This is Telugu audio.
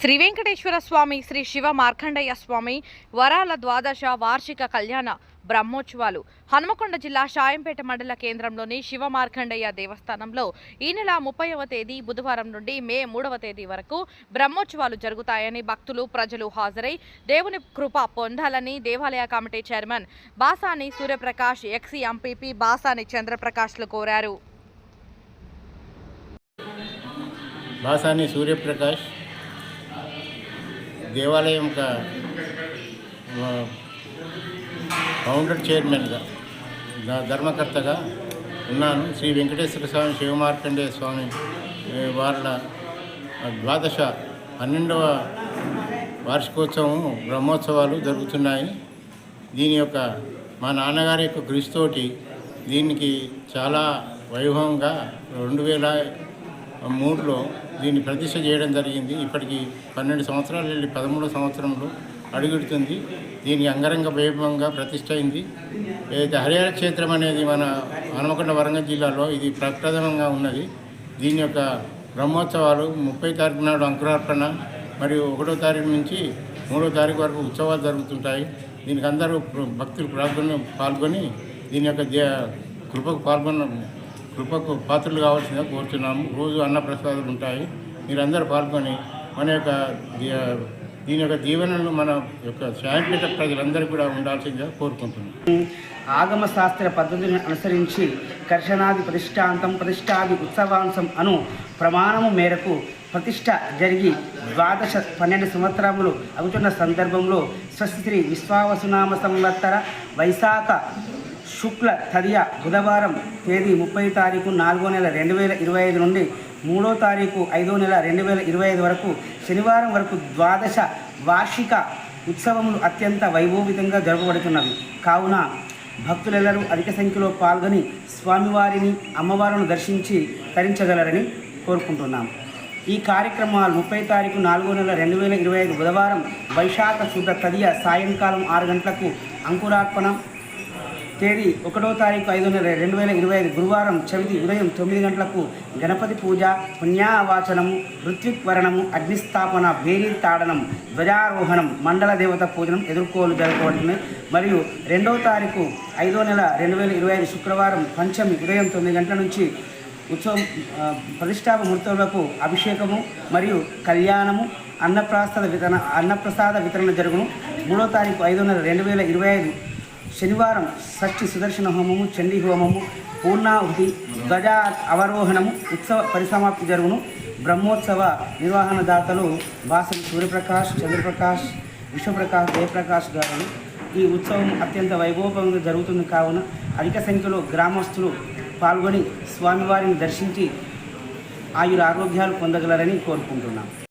శ్రీ వెంకటేశ్వర స్వామి శ్రీ శివ మార్కండయ్య స్వామి వరాల ద్వాదశ వార్షిక కళ్యాణ బ్రహ్మోత్సవాలు. హనుమకొండ జిల్లా షాయంపేట మండల కేంద్రంలోని శివ మార్కండయ్య దేవస్థానంలో ఈ నెల ముప్పైవ తేదీ బుధవారం నుండి మే మూడవ తేదీ వరకు బ్రహ్మోత్సవాలు జరుగుతాయని భక్తులు ప్రజలు హాజరై దేవుని కృప పొందాలని దేవాలయ committee chairman Basani Suryaprakash ex MPP Basani చంద్రప్రకాష్లు కోరారు. బాసాని సూర్యప్రకాష్ దేవాలయం యొక్క ఫౌండర్ చైర్మన్గా ధర్మకర్తగా ఉన్నాను. శ్రీ వెంకటేశ్వర స్వామి శివమార్కండేయ స్వామి వాళ్ళ ద్వాదశ పన్నెండవ వార్షికోత్సవం బ్రహ్మోత్సవాలు జరుగుతున్నాయి. దీని యొక్క మా నాన్నగారి యొక్క కృషితోటి దీనికి చాలా వైభవంగా రెండు వేల మూడులో దీన్ని ప్రతిష్ట చేయడం జరిగింది. ఇప్పటికి పన్నెండు సంవత్సరాలు వెళ్ళి పదమూడో సంవత్సరంలో అడుగుడుతుంది. దీనికి అంగరంగ వైభవంగా ప్రతిష్ట అయింది. ఏదైతే హరిహర క్షేత్రం అనేది మన హనుమకొండ వరంగల్ జిల్లాలో ఇది ప్రప్రథమంగా ఉన్నది. దీని యొక్క బ్రహ్మోత్సవాలు ముప్పై తారీఖు నాడు అంకురార్పణ మరియు ఒకటో తారీఖు నుంచి మూడో తారీఖు వరకు ఉత్సవాలు జరుగుతుంటాయి. దీనికి అందరూ భక్తులు ప్రార్థన పాల్గొని దీని యొక్క దే- కృపకు పాల్గొన్న కృపకు పాత్రలు కావాల్సిందిగా కోరుతున్నాము రోజు అన్నప్రసాదాలు ఉంటాయి. మీరందరూ పాల్గొని మన యొక్క దీని యొక్క దీవెనలు మన యొక్క శాంతిపేట ప్రజలందరూ కూడా ఉండాల్సిందిగా కోరుకుంటున్నాం. ఆగమ శాస్త్ర పద్ధతిని అనుసరించి కర్షణాది ప్రతిష్టాంతం ప్రతిష్టాది ఉత్సవాంశం అను ప్రమాణము మేరకు ప్రతిష్ట జరిగి ద్వాదశ పన్నెండు సంవత్సరములు అవుతున్న సందర్భంలో స్వస్తి విశ్వావసునామ సంవత్సర వైశాఖ శుక్ల తదియ బుధవారం తేదీ ముప్పై తారీఖు నాలుగో నెల రెండు వేల ఇరవై ఐదు నుండి మూడో తారీఖు ఐదో నెల రెండు వేల ఇరవై ఐదు వరకు శనివారం వరకు ద్వాదశ వార్షిక ఉత్సవములు అత్యంత వైభోవితంగా జరపబడుతున్నవి. కావున భక్తులెల్లరూ అధిక సంఖ్యలో పాల్గొని స్వామివారిని అమ్మవారిని దర్శించి తరించగలరని కోరుకుంటున్నాం. ఈ కార్యక్రమాలు ముప్పై తారీఖు నాలుగో నెల రెండు వేల ఇరవై ఐదు బుధవారం వైశాఖ శుద్ధ తదియ సాయంకాలం ఆరు గంటలకు అంకురార్పణ తేదీ ఒకటో తారీఖు ఐదో నెల రెండు వేల ఇరవై ఐదు గురువారం చవితి ఉదయం తొమ్మిది గంటలకు గణపతి పూజ పుణ్యావాచనము ఋత్విక్వరణము అగ్నిస్థాపన భేరీ తాడనం ధ్వజారోహణం మండల దేవత పూజనం ఎదుర్కోలు జరుపుకోవడమే మరియు రెండవ తారీఖు ఐదో నెల రెండు వేల ఇరవై ఐదు శుక్రవారం పంచమి ఉదయం తొమ్మిది గంటల నుంచి ఉత్సవం ప్రతిష్టాప మూర్తులకు అభిషేకము మరియు కళ్యాణము అన్నప్రసాద వితరణ అన్నప్రసాద వితరణ జరుగును. మూడో తారీఖు ఐదో నెల రెండు వేల ఇరవై ఐదు శనివారం షష్ఠి సుదర్శన హోమము చండీ హోమము పూర్ణాహుతి ధ్వజ అవరోహణము ఉత్సవ పరిసమాప్తి జరుగును. బ్రహ్మోత్సవ నిర్వహణదాతలు బాసరి సూర్యప్రకాష్ చంద్రప్రకాష్ విశ్వప్రకాష్ జయప్రకాష్ గారు. ఈ ఉత్సవం అత్యంత వైభవంగా జరుగుతుంది కావున అధిక సంఖ్యలో గ్రామస్తులు పాల్గొని స్వామివారిని దర్శించి ఆయుర ఆరోగ్యాలు పొందగలరని కోరుకుంటున్నాం.